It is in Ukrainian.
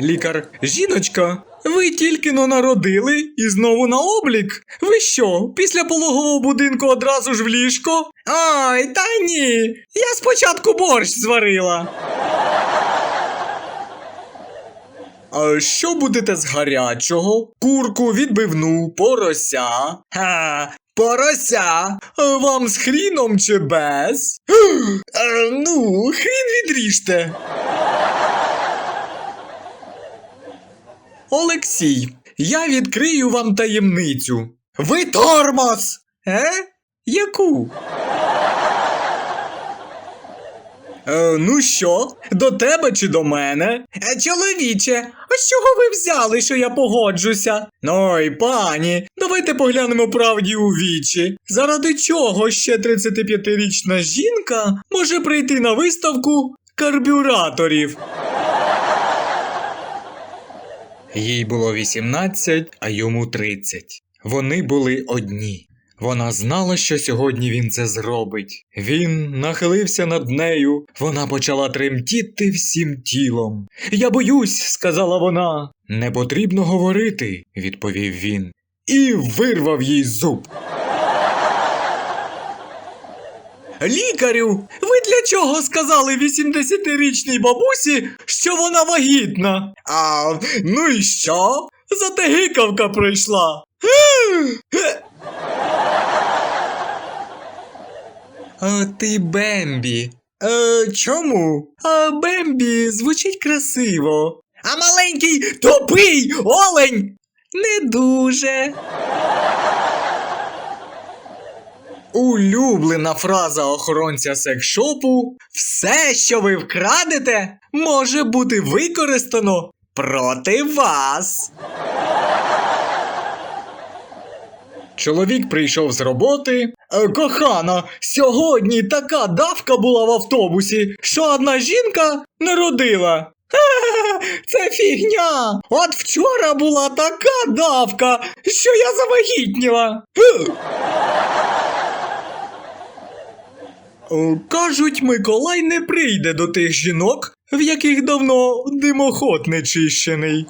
Лікар, жіночка, ви тільки но народили і знову на облік. Ви що, після пологового будинку одразу ж в ліжко? Ай, та ні. Я спочатку борщ зварила. А що будете з гарячого? Курку відбивну, порося. Ха, порося. Вам з хріном чи без? Ну, хрін відріжте. Олексій, я відкрию вам таємницю. Ви тормоз! Е? Яку? Е, ну що, до тебе чи до мене? Е, чоловіче, а з чого ви взяли, що я погоджуся? Ну й пані, давайте поглянемо правді у вічі. Заради чого ще 35-річна жінка може прийти на виставку карбюраторів? Їй було 18, а йому 30. Вони були одні. Вона знала, що сьогодні він це зробить. Він нахилився над нею, вона почала тремтіти всім тілом. Я боюсь, сказала вона. Не потрібно говорити, відповів він, і вирвав їй зуб. Лікарю, для чого сказали 80-річній бабусі, що вона вагітна? А ну і що? Зате гикавка прийшла. А ти Бембі. Е, чому? А Бембі звучить красиво. А маленький тупий олень. Не дуже. Улюблена фраза охоронця секшопу Все, що ви вкрадете, може бути використано проти вас. Чоловік прийшов з роботи. «Е, Кохана, сьогодні така давка була в автобусі, що одна жінка народила. Ха-ха-ха, Це фігня. От вчора була така давка, що я завагітніла. Кажуть, Миколай не прийде до тих жінок, в яких давно димоход не чищений.